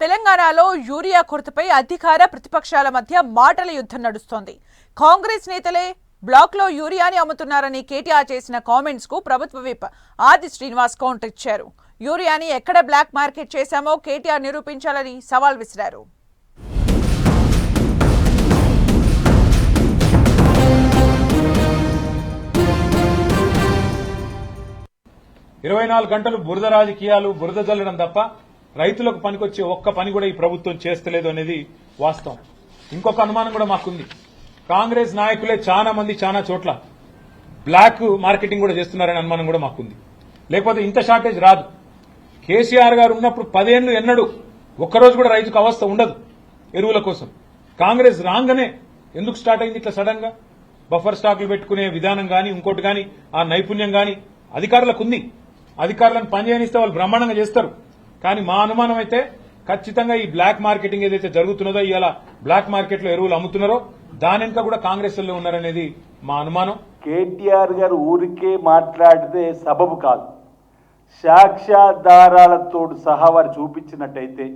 తెలంగాణలో యూరియా కొరతపై అధికార ప్రతిపక్షాల మధ్య మాటల యుద్ధం నడుస్తోంది. కాంగ్రెస్ నేతలే బ్లాక్లో యూరియాని అమ్ముతున్నారని కేటీఆర్ చేసిన కామెంట్స్కు ప్రభుత్వ విప్ ఆది శ్రీనివాస్ కౌంటర్ ఇచ్చారు. యూరియాని ఎక్కడ బ్లాక్ మార్కెట్ చేశామో కేటీఆర్ నిరూపించాలని సవాల్ విసిరారు. ఇరవై నాలుగు గంటలు బురద రాజకీయాలు బురద జల్లడం తప్ప రైతులకు పనికొచ్చే ఒక్క పని కూడా ఈ ప్రభుత్వం చేస్తలేదు అనేది వాస్తవం. ఇంకొక అనుమానం కూడా మాకుంది. కాంగ్రెస్ నాయకులే చాలా మంది చాలా చోట్ల బ్లాక్ మార్కెటింగ్ కూడా చేస్తున్నారనే అనుమానం కూడా మాకుంది. లేకపోతే ఇంత షార్టేజ్ రాదు. కేసీఆర్ గారు ఉన్నప్పుడు పదేళ్ళు ఎన్నడు ఒక్కరోజు కూడా రైతుకు అవస్థ ఉండదు ఎరువుల కోసం. కాంగ్రెస్ రాగానే ఎందుకు స్టార్ట్ అయింది ఇట్లా సడన్గా బఫర్ స్టాక్లు పెట్టుకునే విధానం కానీ ఇంకోటి కానీ ఆ నైపుణ్యం కానీ అధికారులకు ఉంది. అధికారులను పనిచేయనిస్తే వాళ్ళు బ్రహ్మాండంగా చేస్తారు. కానీ మా అనుమానం అయితే ఖచ్చితంగా ఈ బ్లాక్ మార్కెటింగ్ ఏదైతే జరుగుతున్నదో ఇవాళ బ్లాక్ మార్కెట్లో ఎరువులు అమ్ముతున్నారో దాని కూడా కాంగ్రెస్లో ఉన్నారనేది మా అనుమానం. కేటీఆర్ గారు ఊరికే మాట్లాడితే సబబు కాదు. సాక్ష్యాధారాలతో సహా వారు చూపించినట్టయితే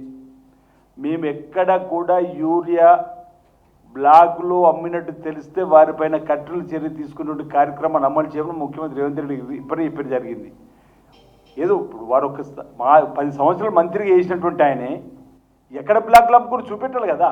మేము ఎక్కడ కూడా యూరియా బ్లాక్లో అమ్మినట్టు తెలిస్తే వారిపైన కట్టెలు చర్య తీసుకున్నటువంటి కార్యక్రమాన్ని అమలు చేయడం ముఖ్యమంత్రి రేవంత్ రెడ్డి ఇప్పటి ఇప్పుడు జరిగింది. ఏదో ఇప్పుడు వారు ఒక మా పది సంవత్సరాలు మంత్రిగా చేసినటువంటి ఆయనే ఎక్కడ బ్లాక్లు అమ్ముకుని చూపెట్టాలి కదా.